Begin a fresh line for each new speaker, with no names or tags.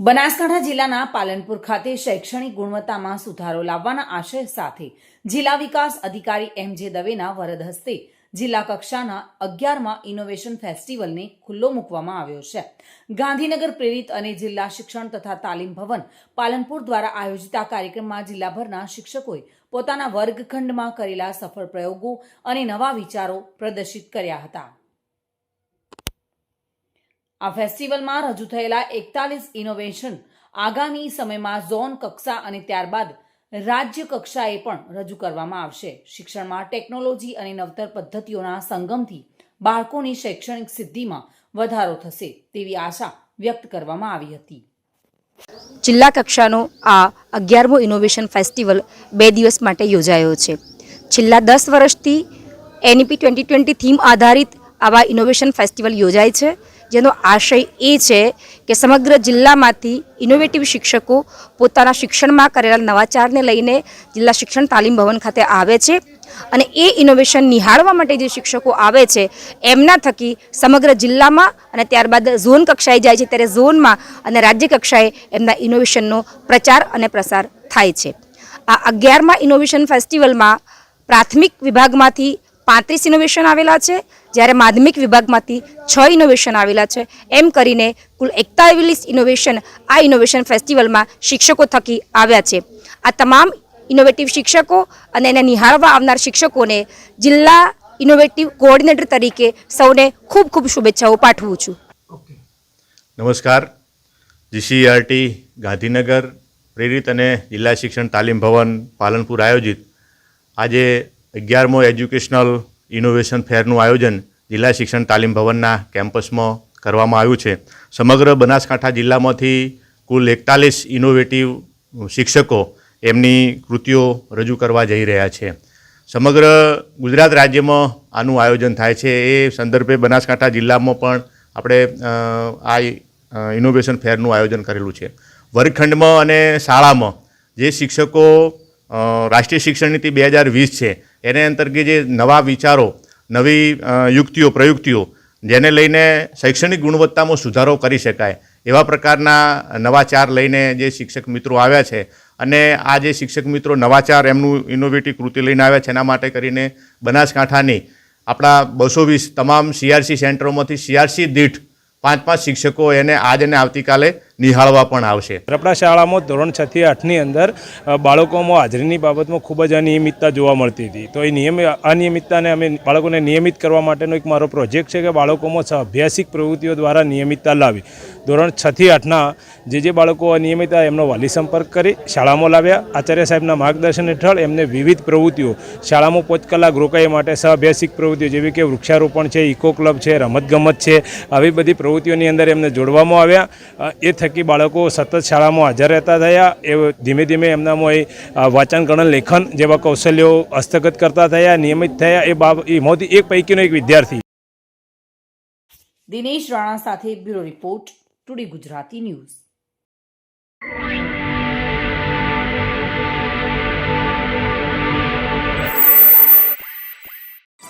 બનાસકાંઠા જિલ્લાના પાલનપુર ખાતે શૈક્ષણિક ગુણવત્તામાં સુધારો લાવવાના આશય સાથે જિલ્લા વિકાસ અધિકારી એમ જે દવેના વરદ હસ્તે જિલ્લા કક્ષાના અગિયારમાં ઇનોવેશન ફેસ્ટિવલને ખુલ્લો મૂકવામાં આવ્યો છે. ગાંધીનગર પ્રેરિત અને જિલ્લા શિક્ષણ તથા તાલીમ ભવન પાલનપુર દ્વારા આયોજિત આ કાર્યક્રમમાં જિલ્લાભરના શિક્ષકોએ પોતાના વર્ગખંડમાં કરેલા સફળ પ્રયોગો અને નવા વિચારો પ્રદર્શિત કર્યા હતા. આ ફેસ્ટિવલમાં રજૂ થયેલા એકતાલીસ ઇનોવેશન આગામી સમયમાં ઝોન, કક્ષા અને ત્યારબાદ રાજ્ય કક્ષાએ પણ રજૂ કરવામાં આવશે. શિક્ષણમાં ટેકનોલોજી અને નવતર પદ્ધતિઓના સંગમથી બાળકોની શૈક્ષણિક સિદ્ધિમાં વધારો થશે તેવી આશા વ્યક્ત કરવામાં આવી હતી.
જિલ્લા કક્ષાનો આ અગિયારમો ઇનોવેશન ફેસ્ટિવલ બે દિવસ માટે યોજાયો છે. છેલ્લા દસ વર્ષથી એનઈપી ટ્વેન્ટી ટ્વેન્ટી થીમ આધારિત આવા ઇનોવેશન ફેસ્ટિવલ યોજાય છે. જેનો આશય એ છે કે સમગ્ર જિલ્લામાંથી ઇનોવેટિવ શિક્ષકો પોતાના શિક્ષણમાં કરેલા નવાચારને લઈને જિલ્લા શિક્ષણ તાલીમ ભવન ખાતે આવે છે અને એ ઇનોવેશન નિહાળવા માટે જે શિક્ષકો આવે છે, એમના થકી સમગ્ર જિલ્લામાં અને ત્યારબાદ ઝોન કક્ષાએ જાય છે, ત્યારે ઝોનમાં અને રાજ્ય કક્ષાએ એમના ઇનોવેશનનો પ્રચાર અને પ્રસાર થાય છે. આ અગિયારમાં ઇનોવેશન ફેસ્ટિવલમાં પ્રાથમિક વિભાગમાંથી પાંત્રીસ ઇનોવેશન આવેલા છે જ્યારે માધ્યમિક વિભાગમાંથી છ ઇનોવેશન આવેલા છે. એમ કરીને કુલ એકતાલીસ ઇનોવેશન આ ઇનોવેશન ફેસ્ટિવલમાં શિક્ષકો થકી આવ્યા છે. આ તમામ ઇનોવેટિવ શિક્ષકો અને એને નિહાળવા આવનાર શિક્ષકોને જિલ્લા ઇનોવેટિવ કોઓર્ડિનેટર તરીકે સૌને ખૂબ ખૂબ શુભેચ્છાઓ પાઠવું છું.
નમસ્કાર. જીસીઆરટી ગાંધીનગર, પ્રેરિત અને જિલ્લા શિક્ષણ તાલીમ ભવન, પાલનપુર આયોજિત આજે અગિયારમો એજ્યુકેશનલ ઇનોવેશન ફેરનું આયોજન જિલ્લા શિક્ષણ તાલીમ ભવનના કેમ્પસમાં કરવામાં આવ્યું છે. સમગ્ર બનાસકાંઠા જિલ્લામાંથી કુલ એકતાલીસ ઇનોવેટિવ શિક્ષકો એમની કૃતિઓ રજૂ કરવા જઈ રહ્યા છે. સમગ્ર ગુજરાત રાજ્યમાં આનું આયોજન થાય છે. એ સંદર્ભે બનાસકાંઠા જિલ્લામાં પણ આપણે આ ઇનોવેશન ફેરનું આયોજન કરેલું છે. વર્ગખંડમાં અને શાળામાં જે શિક્ષકો રાષ્ટ્રીય શિક્ષણ નીતિ બે હજાર વીસ છે એને અંતર્ગત જે નવા વિચારો, નવી યુક્તિઓ, પ્રયુક્તિઓ, જેને લઈને શૈક્ષણિક ગુણવત્તામાં સુધારો કરી શકાય, એવા પ્રકારના નવાચાર લઈને જે શિક્ષક મિત્રો આવ્યા છે અને આ જે શિક્ષક મિત્રો નવાચાર એમનું ઇનોવેટિવ કૃતિ લઈને આવ્યા છે, એના માટે કરીને બનાસકાંઠાની આપણા બસો વીસ તમામ સીઆરસી સેન્ટરોમાંથી સીઆરસી દીઠ પાંચ પાંચ શિક્ષકો એને આજ અને આવતીકાલે નિહાળવા પણ આવશે.
રપડા શાળામાં ધોરણ છ થી આઠની અંદર બાળકોમાં હાજરીની બાબતમાં ખૂબ જ અનિયમિતતા જોવા મળતી હતી. તો એ નિયમ, અનિયમિતતાને અમે બાળકોને નિયમિત કરવા માટેનો એક મારો પ્રોજેક્ટ છે કે બાળકોમાં અભ્યાસિક પ્રવૃત્તિઓ દ્વારા નિયમિતતા લાવી. ધોરણ છ થી આઠના જે જે બાળકો અનિયમિત એમનો વાલી સંપર્ક કરી, શાળામાં લાવ્યા. આચાર્ય સાહેબના માર્ગદર્શન હેઠળ એમને વિવિધ પ્રવૃત્તિઓ, શાળામાં પોચ કલાક રોકાઈ માટે સહઅભ્યાસિક પ્રવૃત્તિઓ જેવી કે વૃક્ષારોપણ છે, ઇકો ક્લબ છે, રમતગમત છે, આવી બધી પ્રવૃત્તિઓની અંદર એમને જોડવામાં આવ્યા. એ થકી બાળકો સતત શાળામાં હાજર રહેતા થયા. એ ધીમે ધીમે એમનામાં એ અ, વાંચન ગણન લેખન જેવા કૌશલ્યો હસ્તગત કરતા થયા નિયમિત થયા. એ બાબ એમાંથી એક પૈકીનો એક વિદ્યાર્થી.
દિનેશ રાણા સાથે bureau report today Gujarati news.